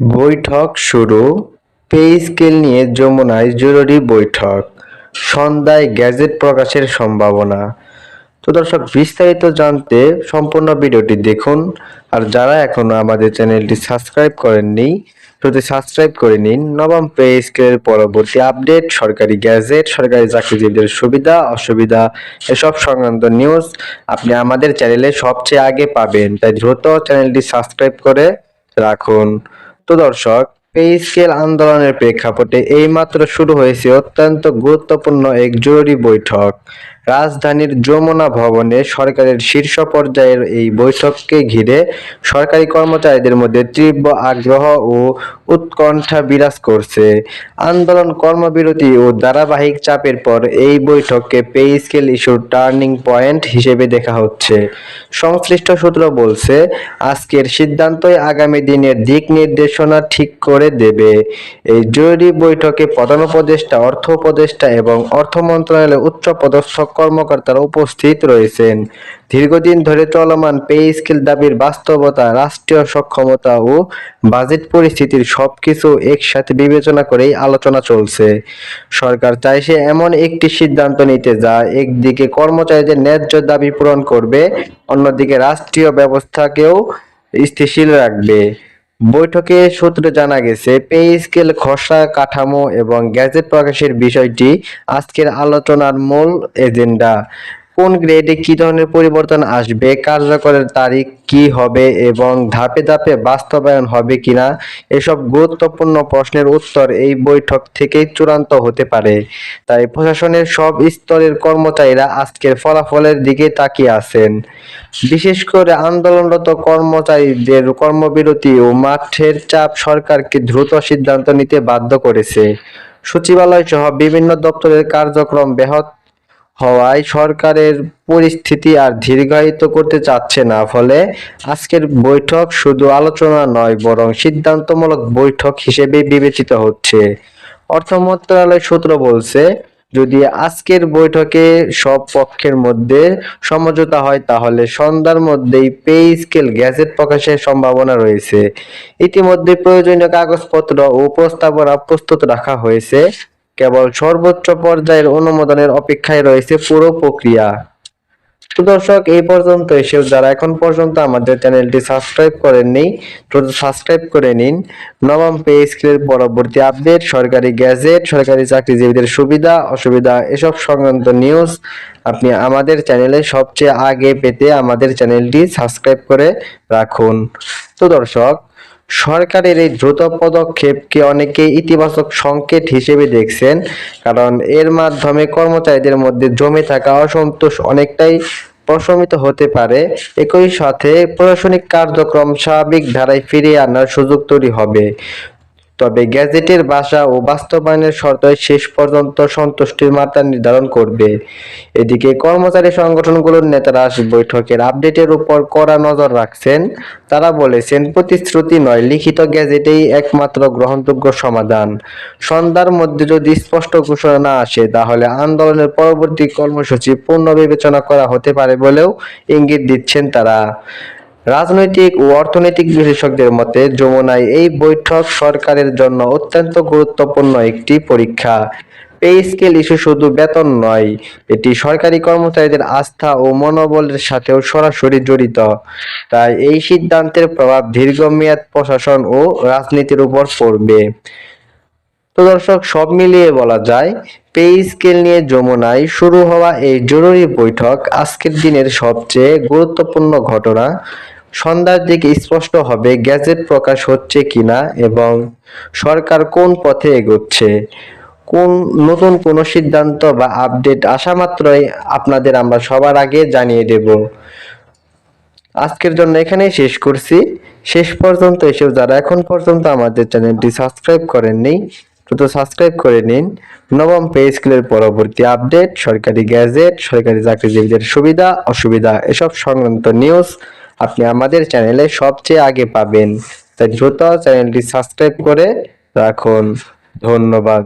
বৈঠক শুরু। Pay scale নিয়ে যমুনায় জরুরি বৈঠক। সন্ধ্যায় গেজেট প্রকাশের সম্ভাবনা। তো দর্শক, বিস্তারিত জানতে সম্পূর্ণ ভিডিওটি দেখুন। আর যারা এখনও আমাদের চ্যানেলটি সাবস্ক্রাইব করেননি যদি সাবস্ক্রাইব করে নিন। নবম পে স্কেলের পরবর্তী আপডেট, সরকারি গ্যাজেট, সরকারি চাকরিজীবীদের সুবিধা, অসুবিধা, এসব সংক্রান্ত নিউজ আপনি আমাদের চ্যানেলে সবচেয়ে আগে পাবেন। তাই দ্রুত চ্যানেলটি সাবস্ক্রাইব করে রাখুন। তো দর্শক পে স্কেল আন্দোলনের প্রেক্ষাপটে এইমাত্র শুরু হয়েছে অত্যন্ত গুরুত্বপূর্ণ এক জরুরি বৈঠক। রাজধানীর যমুনা ভবনে সরকারের শীর্ষ পর্যায়ের এই বৈঠককে ঘিরে সরকারি কর্মচারীদের মধ্যে তীব্র আগ্রহ ও উৎকণ্ঠা বিরাজ করছে। আন্দোলন কর্মবিরতি ও ধারাবাহিক চাপের পর এই বৈঠককে পে স্কেল ইস্যুর টার্নিং পয়েন্ট হিসেবে দেখা হচ্ছে। সংশ্লিষ্ট সূত্র বলছে, আজকের সিদ্ধান্তই আগামী দিনের দিক নির্দেশনা ঠিক করে দেবে। এই জরুরি বৈঠকে প্রধান উপদেষ্টা, অর্থ উপদেষ্টা এবং অর্থ মন্ত্রণালয়ের উচ্চ পদস্থ কর্মকর্তারা উপস্থিত রয়েছেন। দীর্ঘদিন ধরে চলমান পে স্কেল দাবির বাস্তবতা, রাষ্ট্রীয় সক্ষমতা ও বাজেট পরিস্থিতির সবকিছু একসাথে বিবেচনা করেই আলোচনা চলছে। সরকার চাইছে এমন একটি সিদ্ধান্ত নিতে যা একদিকে কর্মচারীদের ন্যায্য দাবি পূরণ করবে, অন্যদিকে রাষ্ট্রীয় ব্যবস্থাকেও স্থিতিশীল রাখবে। বৈঠকে সূত্রে জানা গেছে পে স্কেল খসড়া কাঠামো এবং গ্যাজেট প্রকাশের বিষয়টি আজকের আলোচনার মূল এজেন্ডা। কোন গ্রেডে কি ধরনের পরিবর্তন আসবে, কার্যকরের তারিখ কি হবে এবং ধাপে ধাপে বাস্তবায়ন হবে কিনা, এসব গুরুত্বপূর্ণ প্রশ্নের উত্তর এই বৈঠক থেকেই চূড়ান্ত হতে পারে। তাই প্রশাসনের সব স্তরের কর্মচারীরা আজকের ফলাফলের দিকে তাকিয়ে আছেন। বিশেষ করে আন্দোলনরত কর্মচারীদের কর্মবিরতি ও মাঠের চাপ সরকারকে দ্রুত সিদ্ধান্ত নিতে বাধ্য করেছে। সচিবালয় সহ বিভিন্ন দপ্তরের কার্যক্রম ব্যাহত হওয়ায় সরকারের পরিস্থিতি আর দীর্ঘায়িত করতে চাচ্ছে না। ফলে আজকের বৈঠক শুধু আলোচনা নয়, বরং সিদ্ধান্তমূলক বৈঠক হিসেবে বিবেচিত হচ্ছে। অর্থ মন্ত্রণালয় সূত্র বলছে, যদি আজকের বৈঠকে সব পক্ষের মধ্যে সমঝোতা হয়, তাহলে সন্ধ্যার মধ্যেই পে স্কেল গ্যাজেট প্রকাশের সম্ভাবনা রয়েছে। ইতিমধ্যে প্রয়োজনীয় কাগজপত্র ও প্রস্তাবনা প্রস্তুত রাখা হয়েছে। কেবল সর্বোচ্চ পর্যায়ের অনুমোদনের অপেক্ষায় রয়েছে পুরো প্রক্রিয়া। তো দর্শক, এই পর্যন্ত এসেও যারা এখন পর্যন্ত আমাদের চ্যানেলটি সাবস্ক্রাইব করেননি, দ্রুত সাবস্ক্রাইব করে নিন। নবম পে স্কেলের পরবর্তী আপডেট, সরকারি গ্যাজেট, সরকারি চাকরিজীবীদের সুবিধা, অসুবিধা, এসব সংক্রান্ত নিউজ আপনি আমাদের চ্যানেলে সবচেয়ে আগে পেতে আমাদের চ্যানেলটি সাবস্ক্রাইব করে রাখুন। তো দর্শক সরকারের এই দ্রুত পদক্ষেপকে অনেকে ইতিবাচক সংকেত হিসেবে দেখছেন, কারণ এর মাধ্যমে কর্মচারীদের মধ্যে জমে থাকা অসন্তোষ অনেকটাই প্রশমিত হতে পারে। একই সাথে প্রশাসনিক কার্যক্রম স্বাভাবিক ধারায় ফিরিয়ে আনার সুযোগ তৈরি হবে। তবে গ্যাজেটের ভাষা ও বাস্তবায়নের শর্তে শেষ পর্যন্ত সন্তুষ্টির মাত্রা নির্ধারণ করবে। এদিকে কর্মচারী সংগঠনগুলোর নেতারা বৈঠকের আপডেটের উপর কড়া নজর রাখছেন। তারা বলেছেন, প্রতিশ্রুতি নয়, লিখিত গ্যাজেটেই একমাত্র গ্রহণযোগ্য সমাধান। সন্ধ্যার মধ্যে যদি স্পষ্ট ঘোষণা আসে, তাহলে আন্দোলনের পরবর্তী কর্মসূচি পুনর্বিবেচনা করা হতে পারে বলেও ইঙ্গিত দিচ্ছেন তারা। রাজনৈতিক ও অর্থনৈতিক বিশেষজ্ঞদের মতে, যমুনায় এই বৈঠক সরকারের জন্য অত্যন্ত গুরুত্বপূর্ণ একটি পরীক্ষা। পে স্কেল ইস্যু শুধু বেতন নয়, এটি সরকারি কর্মচারীদের আস্থা ও মনোবলের সাথেও সরাসরি জড়িত। তাই এই সিদ্ধান্তের প্রভাব দীর্ঘমেয়াদ প্রশাসন ও রাজনীতির উপর পড়বে। তো দর্শক, সব মিলিয়ে বলা যায়, পে স্কেল নিয়ে যমুনায় শুরু হওয়া এই জরুরি বৈঠক আজকের দিনের সবচেয়ে গুরুত্বপূর্ণ ঘটনা। সন্ধ্যার দিকে স্পষ্ট হবে গ্যাজেট প্রকাশ হচ্ছে কিনা এবং সরকার কোন পথে এগোচ্ছে। কোন নতুন কোনো সিদ্ধান্ত বা আপডেট আসা মাত্রই আপনাদের আমরা সবার আগে জানিয়ে দেব। আজকের জন্য এখানেই শেষ করছি। শেষ পর্যন্ত এসেও যারা এখন পর্যন্ত আমাদের চ্যানেলটি সাবস্ক্রাইব করেননি দ্রুত সাবস্ক্রাইব করে নিন। নবম পে স্কেলের পরবর্তী আপডেট সরকারি গ্যাজেট সরকারি চাকরিজীবীদের সুবিধা, অসুবিধা, এসব সংক্রান্ত নিউজ আপনি আমাদের চ্যানেলে সবচেয়ে আগে পাবেন। তাই দ্রুত চ্যানেলটি সাবস্ক্রাইব করে রাখুন। ধন্যবাদ।